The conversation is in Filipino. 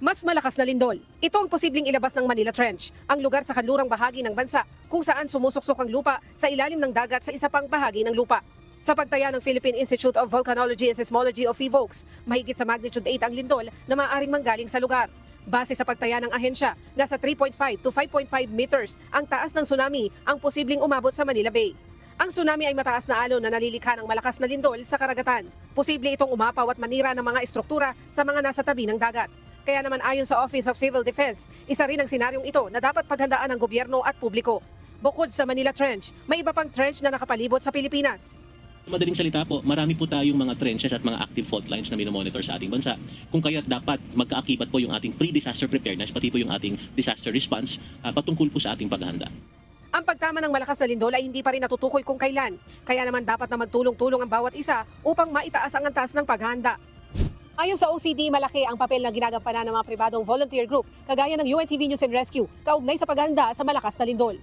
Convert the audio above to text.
Mas malakas na lindol. Ito ang posibleng ilabas ng Manila Trench, ang lugar sa kanlurang bahagi ng bansa kung saan sumusuksok ang lupa sa ilalim ng dagat sa isa pang bahagi ng lupa. Sa pagtaya ng Philippine Institute of Volcanology and Seismology of PHIVOLCS, mahigit sa magnitude 8 ang lindol na maaaring manggaling sa lugar. Base sa pagtaya ng ahensya, nasa 3.5 to 5.5 meters ang taas ng tsunami ang posibleng umabot sa Manila Bay. Ang tsunami ay mataas na alon na nalilikha ng malakas na lindol sa karagatan. Posible itong umapaw at manira ng mga estruktura sa mga nasa tabi ng dagat. Kaya naman ayon sa Office of Civil Defense, isa rin ang senaryong ito na dapat paghandaan ng gobyerno at publiko. Bukod sa Manila Trench, may iba pang trench na nakapalibot sa Pilipinas. Madaling salita po, marami po tayong mga trenches at mga active fault lines na minomonitor sa ating bansa. Kung kaya't dapat magkaakibat po yung ating pre-disaster preparedness, pati po yung ating disaster response ah, patungkol po sa ating paghahanda. Ang pagtama ng malakas na lindol ay hindi pa rin natutukoy kung kailan. Kaya naman dapat na magtulong-tulong ang bawat isa upang maitaas ang antas ng paghahanda. Ayon sa OCD, malaki ang papel na ginagampanan ng mga pribadong volunteer group, kagaya ng UNTV News and Rescue, kaugnay sa paghahanda sa malakas na lindol.